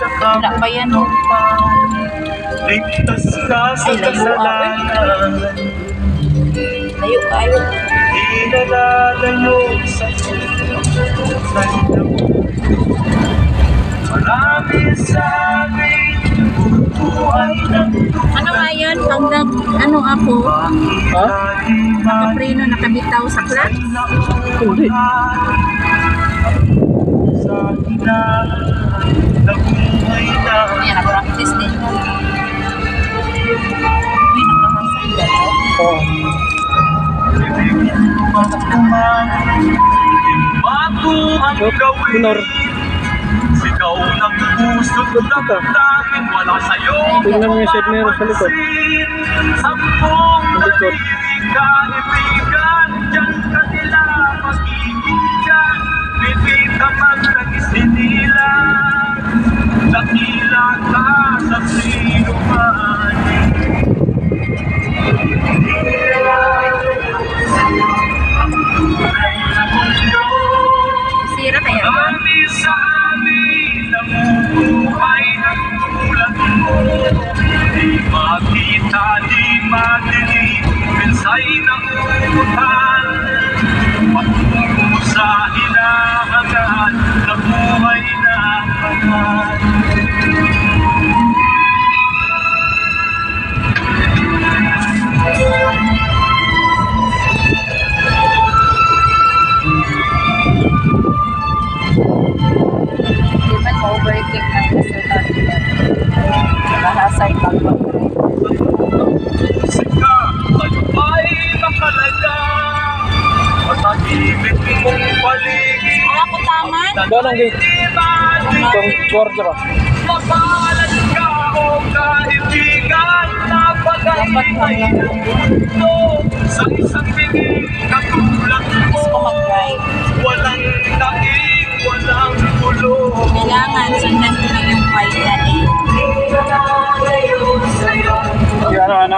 Wala pa yan, oh. Ligtas ka sa layo, kasalanan Layo kayo. Di nalalayo sa Marami sa amin Ano nga yun? Pag nag, ano ako, Ha? nakapreno, nakabitaw sa clutch. Hindi. sa ina na na Yan, na-practice din. Uy, nakahasay ba? Oo. bibigyan mo naman Bago ang Minor. gawin Sigaw ng puso't damdamin Wala sa'yo Tingnan mo yung side mirror sa likod. Sampung di madinig, pinsay ng utan Patungo sa hinahangan na buhay na Hindi man Sika, tayo ay makalaga Matahimik mong paligid Wala ko taman. Doon ang gate. Itong gwardiya ba? Mapalan ka o kaibigan na bagay Dapat mo ay lang. mundo Sa isang bigay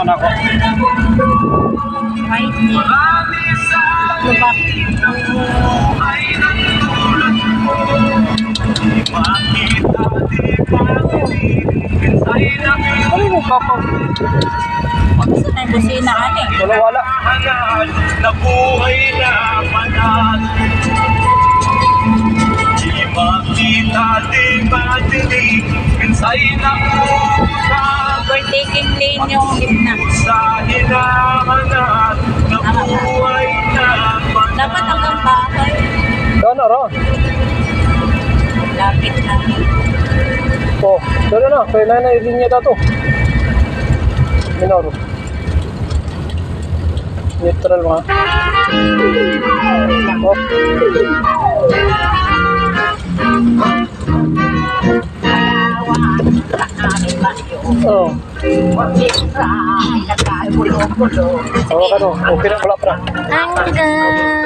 mo Ano na yung busina ka eh. Wala, wala. na buhay na manal Di makita, di madinig Pinsay ng utang na, ron. Lapit na. Oh, doon na. Kaya na na yung linya dato. Minor. Neutral mga. Oh. Oh. Oh, ano? Okay na, wala pa na. Hanggang